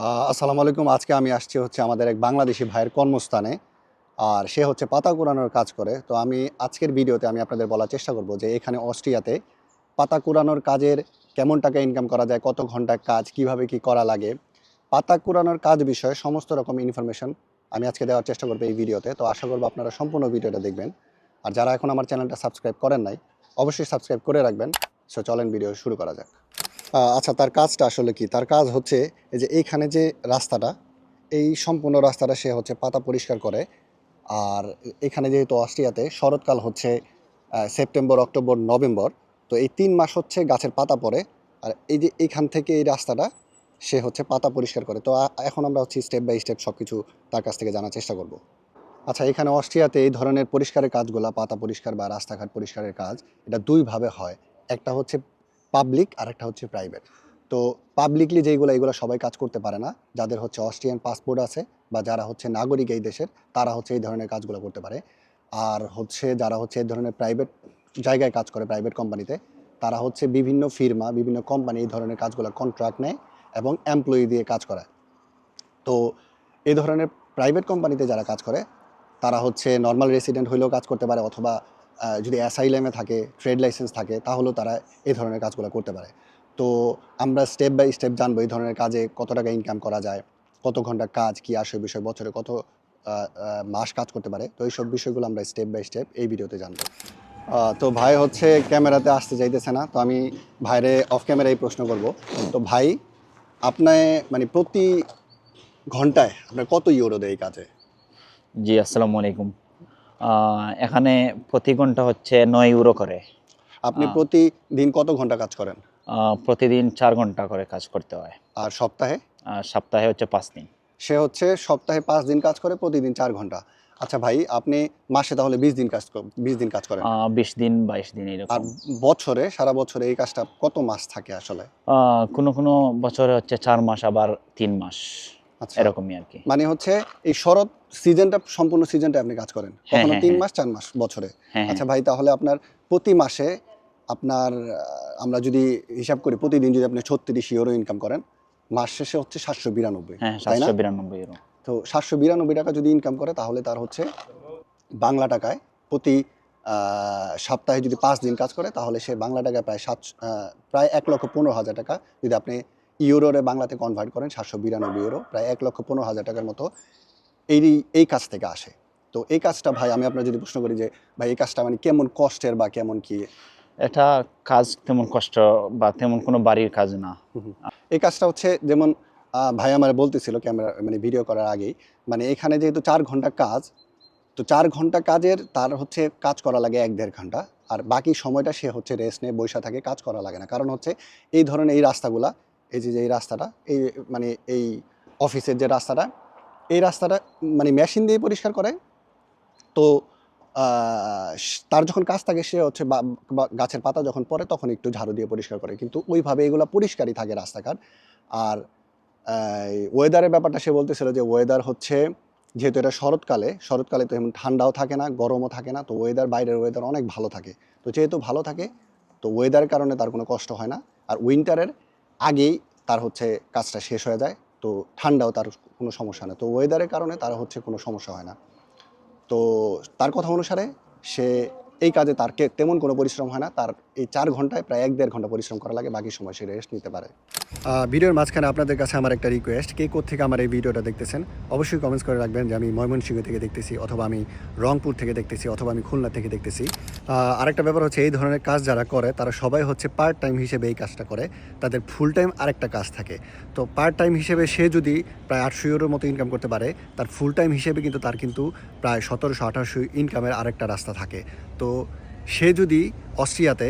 আসসালামু আলাইকুম। আজকে আমি আসছি হচ্ছে আমাদের এক বাংলাদেশি ভাইয়ের কর্মস্থানে, আর সে হচ্ছে পাতা কুড়ানোর কাজ করে। তো আমি আজকের ভিডিওতে আমি আপনাদের বলার চেষ্টা করব যে এখানে অস্ট্রিয়াতে পাতা কুড়ানোর কাজের কেমন টাকা ইনকাম করা যায়, কত ঘণ্টা কাজ, কীভাবে কি করা লাগে। পাতা কুড়ানোর কাজ বিষয়ে সমস্ত রকম ইনফরমেশন আমি আজকে দেওয়ার চেষ্টা করব এই ভিডিওতে। তো আশা করব আপনারা সম্পূর্ণ ভিডিওটা দেখবেন। আর যারা এখন আমার চ্যানেলটা সাবস্ক্রাইব করেন নাই, অবশ্যই সাবস্ক্রাইব করে রাখবেন। সো চলেন ভিডিও শুরু করা যাক। আচ্ছা তার কাজটা আসলে কি? তার কাজ হচ্ছে এই যে এইখানে যে রাস্তাটা, এই সম্পূর্ণ রাস্তাটা সে হচ্ছে পাতা পরিষ্কার করে। আর এখানে যেহেতু অস্ট্রিয়াতে শরৎকাল হচ্ছে সেপ্টেম্বর, অক্টোবর, নভেম্বর, তো এই তিন মাস হচ্ছে গাছের পাতা পড়ে। আর এই যে এইখান থেকে এই রাস্তাটা সে হচ্ছে পাতা পরিষ্কার করে। তো এখন আমরা হচ্ছে স্টেপ বাই স্টেপ সব কিছু তার কাছ থেকে জানার চেষ্টা করব। আচ্ছা এখানে অস্ট্রিয়াতে এই ধরনের পরিষ্কারের কাজগুলো, পাতা পরিষ্কার বা রাস্তাঘাট পরিষ্কারের কাজ, এটা দুইভাবে হয়। একটা হচ্ছে পাবলিক আর একটা হচ্ছে প্রাইভেট তো পাবলিকলি যেইগুলো এইগুলো সবাই কাজ করতে পারে না, যাদের হচ্ছে অস্ট্রিয়ান পাসপোর্ট আছে বা যারা হচ্ছে নাগরিক এই দেশের, তারা হচ্ছে এই ধরনের কাজগুলো করতে পারে। আর হচ্ছে যারা হচ্ছে এই ধরনের প্রাইভেট জায়গায় কাজ করে প্রাইভেট কোম্পানিতে তারা হচ্ছে বিভিন্ন ফির্মা বিভিন্ন কোম্পানি এই ধরনের কাজগুলো কন্ট্রাক্ট নেয় এবং এমপ্লয়ি দিয়ে কাজ করায়। তো এই ধরনের প্রাইভেট কোম্পানিতে যারা কাজ করে, তারা হচ্ছে নর্মাল রেসিডেন্ট হইলেও কাজ করতে পারে অথবা যদি অ্যাসাইলেমে থাকে ট্রেড লাইসেন্স থাকে, তাহলেও তারা এই ধরনের কাজগুলো করতে পারে। তো আমরা স্টেপ বাই স্টেপ জানব এই ধরনের কাজে কত টাকা ইনকাম করা যায়, কত ঘণ্টা কাজ, কি আসে বিষয়, বছরে কত মাস কাজ করতে পারে। তো এইসব বিষয়গুলো আমরা স্টেপ বাই স্টেপ এই ভিডিওতে জানব। তো ভাই হচ্ছে ক্যামেরাতে আসতে চাইতেছে না, তো আমি ভাইরে অফ ক্যামেরায় প্রশ্ন করব। তো ভাই, আপনি মানে প্রতি ঘন্টায় আপনার কত ইউরো দেয় এই কাজে? জি, আসসালামু আলাইকুম। এখানে প্রতি ঘণ্টা হচ্ছে নয় ইউরো করে। আপনি প্রতিদিন কত ঘণ্টা কাজ করেন? প্রতিদিন চার ঘণ্টা করে কাজ করতে হয়। আর সপ্তাহে? সপ্তাহে হচ্ছে পাঁচ দিন। সে হচ্ছে সপ্তাহে পাঁচ দিন কাজ করে প্রতিদিন চার ঘণ্টা। আচ্ছা ভাই আপনি মাসে তাহলে বিশ দিন কাজ বিশ দিন কাজ করেন? বিশ দিন বাইশ দিন আর বছরে সারা বছরে এই কাজটা কত মাস থাকে আসলে? আহ, কোনো কোনো বছরে হচ্ছে চার মাস আবার তিন মাস। এরকমই আর কি। মানে হচ্ছে এই শরৎ সিজনটা সম্পূর্ণ সিজনটা আপনি কাজ করেন। হ্যাঁ, কখনো হ্যাঁ, তিন হ্যাঁ। মাস চার মাস বছরে? আচ্ছা ভাই তাহলে আপনার প্রতি মাসে আপনার আমরা যদি হিসাব করি প্রতিদিন যদি আপনি ছত্রিশ ইউরো ইনকাম করেন মাস শেষে হচ্ছে সাতশো বিরানব্বই সাতশো বিরানব্বই ইউরো তো সাতশো বিরানব্বই টাকা যদি ইনকাম করে তাহলে তার হচ্ছে বাংলা টাকায় প্রতি সপ্তাহে যদি পাঁচ দিন কাজ করে তাহলে সে বাংলা টাকায় প্রায় সাত প্রায় এক লক্ষ পনেরো হাজার টাকা যদি আপনি ইউরোরে বাংলাতে কনভার্ট করেন সাতশো বিরানব্বই ইউরো প্রায় এক লক্ষ পনেরো হাজার টাকার মতো এই এই কাজ থেকে আসে। তো এই কাজটা ভাই আমি আপনার যদি প্রশ্ন করি যে ভাই এই কাজটা মানে কেমন কষ্টের বা কেমন কি? এটা কাজ তেমন কষ্ট বা তেমন কোনো বাড়ির কাজ না। এই কাজটা হচ্ছে যেমন ভাই আমার বলতেছিল ক্যামেরা মানে ভিডিও করার আগেই মানে এখানে যেহেতু চার ঘণ্টা কাজ তো চার ঘণ্টা কাজের তার হচ্ছে কাজ করা লাগে এক দেড় ঘণ্টা আর বাকি সময়টা সে হচ্ছে রেস্ট নিয়ে বৈশা থাকে কাজ করা লাগে না। কারণ হচ্ছে এই ধরনের এই রাস্তাগুলা এই যে এই রাস্তাটা, এই মানে এই অফিসের যে রাস্তাটা, এই রাস্তাটা মানে মেশিন দিয়ে পরিষ্কার করে। তো তার যখন কাজ থাকে, সে হচ্ছে গাছের পাতা যখন পড়ে, তখন একটু ঝাড়ু দিয়ে পরিষ্কার করে। কিন্তু ওইভাবে এগুলো পরিষ্কারই থাকে রাস্তাঘাট। আর ওয়েদারের ব্যাপারটা সে বলতেছিল যে ওয়েদার হচ্ছে, যেহেতু এটা শরৎকালে শরৎকালে তো এমন ঠান্ডাও থাকে না, গরমও থাকে না, তো ওয়েদার বাইরের ওয়েদার অনেক ভালো থাকে। তো যেহেতু ভালো থাকে, তো ওয়েদারের কারণে তার কোনো কষ্ট হয় না। আর উইন্টারের আগেই তার হচ্ছে কাজটা শেষ হয়ে যায়। তো ঠান্ডাও তার কোনো সমস্যা না। তো ওয়েদারের কারণে তার হচ্ছে কোনো সমস্যা হয় না। তো তার কথা অনুসারে সে এই কাজে তার তেমন কোনো পরিশ্রম হয় না। তার এই চার ঘন্টায় প্রায় এক দেড় ঘণ্টা পরিশ্রম করা লাগে, বাকি সময় সে রেস্ট নিতে পারে। ভিডিওর মাঝখানে আপনাদের কাছে আমার একটা রিকোয়েস্ট কে থেকে আমার এই ভিডিওটা দেখতেছেন, অবশ্যই কমেন্টস করে রাখবেন যে আমি ময়মনসিংহ থেকে দেখতেছি অথবা আমি রংপুর থেকে দেখতেছি অথবা আমি খুলনা থেকে দেখতেছি। আরেকটা ব্যাপার হচ্ছে এই ধরনের কাজ যারা করে, তারা সবাই হচ্ছে পার্ট টাইম হিসেবে এই কাজটা করে, তাদের ফুল টাইম আরেকটা কাজ থাকে। তো পার্ট টাইম হিসেবে সে যদি প্রায় আটশো ইউরোর মতো ইনকাম করতে পারে, তার ফুল টাইম হিসেবে কিন্তু তার কিন্তু প্রায় সতেরোশো আঠারোশো ইনকামের আরেকটা রাস্তা থাকে। তো সে যদি অস্ট্রিয়াতে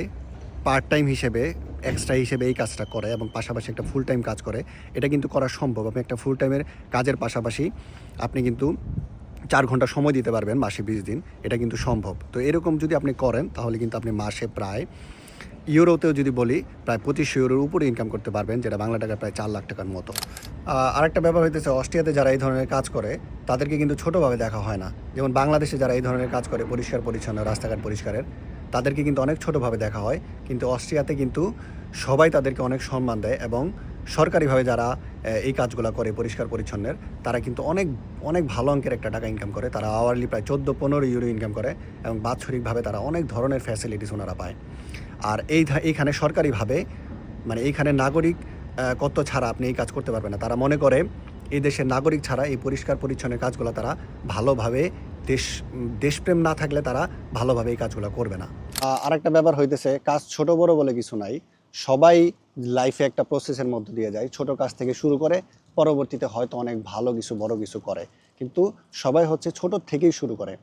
পার্ট টাইম হিসেবে এক্সট্রা হিসেবে এই কাজটা করে এবং পাশাপাশি একটা ফুল টাইম কাজ করে। এটা কিন্তু করা সম্ভব। আপনি একটা ফুল টাইমের কাজের পাশাপাশি আপনি কিন্তু চার ঘণ্টা সময় দিতে পারবেন মাসে বিশ দিন। এটা কিন্তু সম্ভব। তো এরকম যদি আপনি করেন, তাহলে কিন্তু আপনি মাসে প্রায় ইউরোতেও যদি বলি, প্রায় পঁচিশশো ইউরোর উপরে ইনকাম করতে পারবেন, যেটা বাংলা টাকায় প্রায় চার লাখ টাকার মতো। আরেকটা ব্যাপার হইতেছে, অস্ট্রিয়াতে যারা এই ধরনের কাজ করে, তাদেরকে কিন্তু ছোটোভাবে দেখা হয় না। যেমন বাংলাদেশে যারা এই ধরনের কাজ করে, পরিষ্কার, পরিচ্ছন্ন, রাস্তাঘাট পরিষ্কারের তাদেরকে কিন্তু অনেক ছোটোভাবে দেখা হয়, কিন্তু অস্ট্রিয়াতে কিন্তু সবাই তাদেরকে অনেক সম্মান দেয় এবং সরকারিভাবে যারা এই কাজগুলো করে পরিষ্কার পরিচ্ছন্নের, তারা কিন্তু অনেক অনেক ভালো অঙ্কের একটা টাকা ইনকাম করে। তারা আওয়ারলি প্রায় চোদ্দ পনেরো ইউরো ইনকাম করে এবং বাৎসরিকভাবে তারা অনেক ধরনের ফ্যাসিলিটিস ওনারা পায়। আর এই এইখানে সরকারিভাবে মানে এইখানে নাগরিক কত ছাড়া আপনি এই কাজ করতে পারবেন না। তারা মনে করে, এই দেশের নাগরিক ছাড়া এই পরিষ্কার পরিচ্ছন্নের কাজগুলো তারা ভালোভাবে দেশ, দেশপ্রেম না থাকলে তারা ভালোভাবে এই কাজগুলো করবে না। আর একটা ব্যাপার হইতেছে, কাজ ছোট বড় বলে কিছু নাই। সবাই লাইফে একটা প্রসেসের মধ্য দিয়ে যায়। ছোট কাজ থেকে শুরু করে পরবর্তীতে হয়তো অনেক ভালো কিছু, বড় কিছু করে। কিন্তু সবাই হচ্ছে ছোট থেকেই শুরু করে।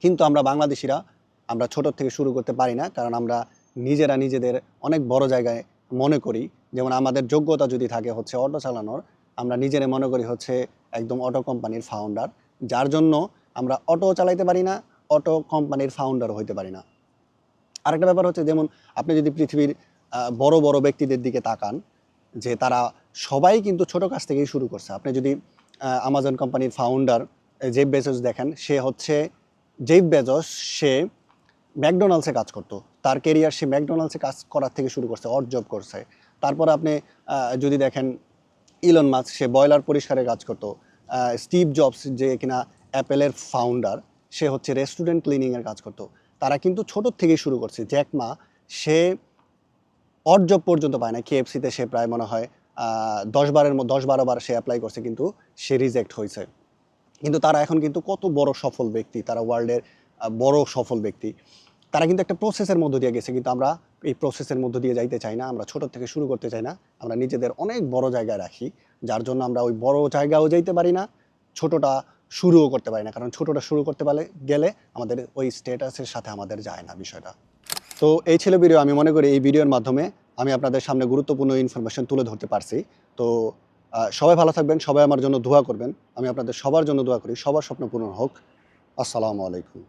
কিন্তু আমরা বাংলাদেশিরা, আমরা ছোট থেকে শুরু করতে পারি না। কারণ আমরা নিজেরা নিজেদের অনেক বড় জায়গায় মনে করি। যেমন আমাদের যোগ্যতা যদি থাকে হচ্ছে অটো চালানোর, আমরা নিজেরা মনে করি হচ্ছে একদম অটো কোম্পানির ফাউন্ডার যার জন্য আমরা অটো চালাইতে পারি না, অটো কোম্পানির ফাউন্ডার হইতে পারি না। আরেকটা ব্যাপার হচ্ছে, যেমন আপনি যদি পৃথিবীর বড় বড় ব্যক্তিদের দিকে তাকান, যে তারা সবাই কিন্তু ছোট কাজ থেকেই শুরু করছে। আপনি যদি আমাজন কোম্পানির ফাউন্ডার জেব বেজস দেখেন, সে হচ্ছে জেব বেজস সে ম্যাকডোনাল্ডসে কাজ করতো। তার কেরিয়ার সে ম্যাকডোনাল্ডসে কাজ করার থেকে শুরু করছে অড জব করছে। তারপর আপনি যদি দেখেন ইলন মাস্ক সে বয়লার পরিষ্কারের কাজ করতো। স্টিভ জবস যে কিনা অ্যাপেলের ফাউন্ডার সে হচ্ছে রেস্টুরেন্ট ক্লিনিংয়ের কাজ করতো। তারা কিন্তু ছোট থেকেই শুরু করছে। জ্যাক মা সে অড জব পর্যন্ত পায় না। কেএফসিতে সে প্রায় মনে হয় দশ বারের দশ বারো বার সে অ্যাপ্লাই করছে, কিন্তু সে রিজেক্ট হয়েছে। কিন্তু তারা এখন কিন্তু কত বড় সফল ব্যক্তি। তারা ওয়ার্ল্ডের বড় সফল ব্যক্তি। তারা কিন্তু একটা প্রসেসের মধ্য দিয়ে গেছে, কিন্তু আমরা এই প্রসেসের মধ্য দিয়ে যাইতে চাই না। আমরা ছোট থেকে শুরু করতে চাই না। আমরা নিজেদের অনেক বড় জায়গায় রাখি। যার জন্য আমরা ওই বড় জায়গাও যাইতে পারি না। ছোটটা শুরুও করতে পারি না, কারণ ছোটোটা শুরু করতে পারলে গেলে আমাদের ওই স্টেটাসের সাথে আমাদের যায় না বিষয়টা। তো এই ছিল ভিডিও আমি মনে করি এই ভিডিওর মাধ্যমে আমি আপনাদের সামনে গুরুত্বপূর্ণ ইনফরমেশন তুলে ধরতে পারছি। তো সবাই ভালো থাকবেন, সবাই আমার জন্য দোয়া করবেন। আমি আপনাদের সবার জন্য দোয়া করি, সবার স্বপ্ন পূরণ হোক। আসসালামু আলাইকুম।